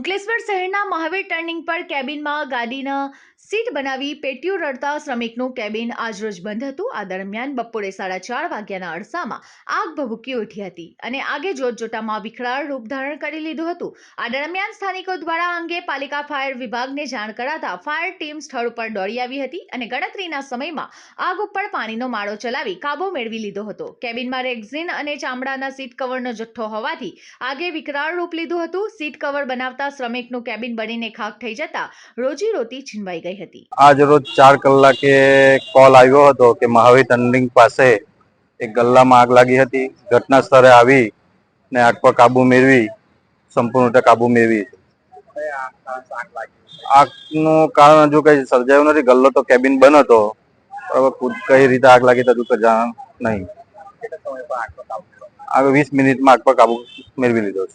અંકલેશ્વર શહેરના મહાવીર ટર્નિંગ પર કેબિનમાં ગાડીના સીટ બનાવી પેટીઓ રડતા શ્રમિકનું કેબિન આજરોજ બંધ હતું. આ દરમિયાન બપોરે સાડા ચાર વાગ્યાના અરસામાં આગ ભભૂકી ઉઠી હતી અને આગે જોતજોતામાં વિકરાળ રૂપ ધારણ કરી લીધું હતું. આ દરમિયાન સ્થાનિકો દ્વારા અંગે પાલિકા ફાયર વિભાગને જાણ કરાતા ફાયર ટીમ સ્થળ ઉપર દોડી આવી હતી અને ગણતરીના સમયમાં આગ ઉપર પાણીનો માળો ચલાવી કાબુ મેળવી લીધો હતો. કેબિનમાં રેક્ઝિન અને ચામડાના સીટ કવરનો જથ્થો હોવાથી આગે વિકરાળ રૂપ લીધું હતું. સીટ કવર બનાવતા શ્રમિકનું કેબિન બનીને ખાખ થઈ જતા રોજી રોટી છીનવાઈ ગઈ હતી. આજ રોજ ચાર કલાકે કોલ આવ્યો હતો કે મહાવીર ટર્નિંગ પાસે એક ગલ્લામાં આગ લાગી હતી. ઘટના સ્થળે આવી ને આગ પર કાબુ મેળવી સંપૂર્ણ રીતે કાબુ મેળવી. આગનું કારણ હજુ કઈ સર્જાયું નથી. ગલ્લો તો કેબિન બંધ હતો કઈ રીતે આગ લાગી હજુ તો જાણ નહીં. આગ વીસ મિનિટમાં આગ પર કાબુ મેળવી લીધો છે.